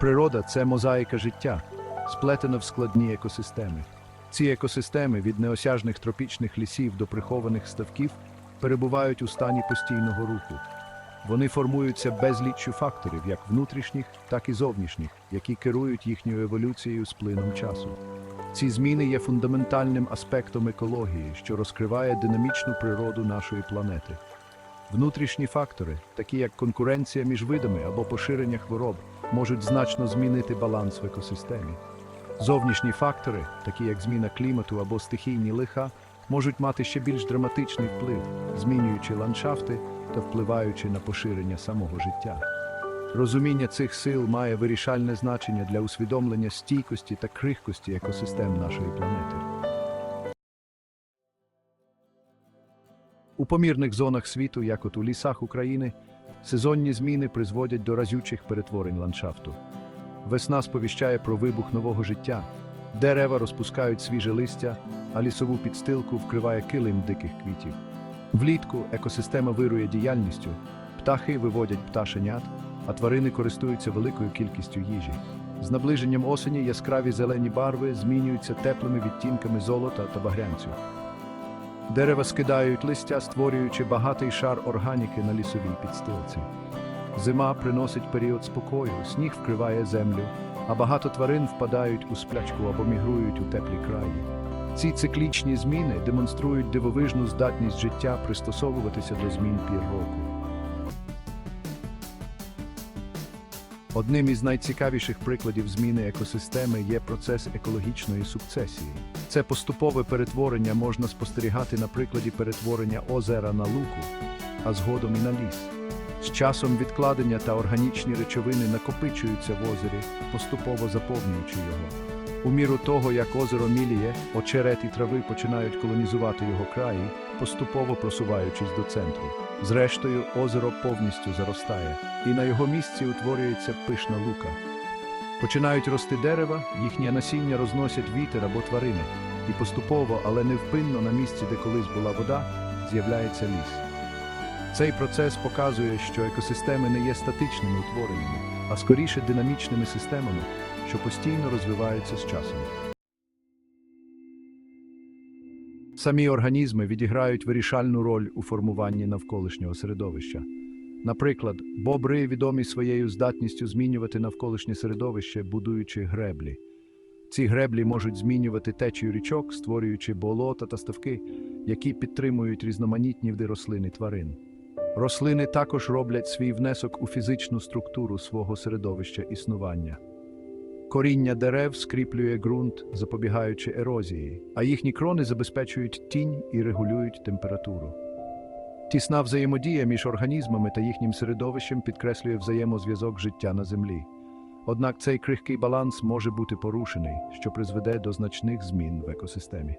Природа це мозаїка життя, сплетена в складні екосистеми. Ці екосистеми від неосяжних тропічних лісів до прихованих ставків перебувають у стані постійного руху. Вони формуються безліччю факторів, як внутрішніх, так і зовнішніх, які керують їхньою еволюцією з плином часу. Ці зміни є фундаментальним аспектом екології, що розкриває динамічну природу нашої планети. Внутрішні фактори, такі як конкуренція між видами або поширення хвороб, можуть значно змінити баланс в екосистемі. Зовнішні фактори, такі як зміна клімату або стихійні лиха, можуть мати ще більш драматичний вплив, змінюючи ландшафти та впливаючи на поширення самого життя. Розуміння цих сил має вирішальне значення для усвідомлення стійкості та крихкості екосистем нашої планети. У помірних зонах світу, як от у лісах України, сезонні зміни призводять до разючих перетворень ландшафту. Весна сповіщає про вибух нового життя. Дерева розпускають свіже листя, а лісову підстилку вкриває килим диких квітів. Влітку екосистема вирує діяльністю, птахи виводять пташенят, а тварини користуються великою кількістю їжі. З наближенням осені яскраві зелені барви змінюються теплими відтінками золота та багрянцю. Дерева скидають листя, створюючи багатий шар органіки на лісовій підстилці. Зима приносить період спокою, сніг вкриває землю, а багато тварин впадають у сплячку або мігрують у теплі краї. Ці циклічні зміни демонструють дивовижну здатність життя пристосовуватися до змін пір року. Одним із найцікавіших прикладів зміни екосистеми є процес екологічної сукцесії. Це поступове перетворення можна спостерігати на прикладі перетворення озера на луку, а згодом і на ліс. З часом відкладення та органічні речовини накопичуються в озері, поступово заповнюючи його. У міру того, як озеро міліє, очерет і трави починають колонізувати його краї, поступово просуваючись до центру. Зрештою, озеро повністю заростає, і на його місці утворюється пишна лука. Починають рости дерева, їхнє насіння розносять вітер або тварини, і поступово, але невпинно на місці, де колись була вода, з'являється ліс. Цей процес показує, що екосистеми не є статичними утвореннями, а скоріше динамічними системами, що постійно розвиваються з часом. Самі організми відіграють вирішальну роль у формуванні навколишнього середовища. Наприклад, бобри відомі своєю здатністю змінювати навколишнє середовище, будуючи греблі. Ці греблі можуть змінювати течію річок, створюючи болота та ставки, які підтримують різноманітні види рослин і тварин. Рослини також роблять свій внесок у фізичну структуру свого середовища існування. Коріння дерев скріплює ґрунт, запобігаючи ерозії, а їхні крони забезпечують тінь і регулюють температуру. Тісна взаємодія між організмами та їхнім середовищем підкреслює взаємозв'язок життя на землі. Однак цей крихкий баланс може бути порушений, що призведе до значних змін в екосистемі.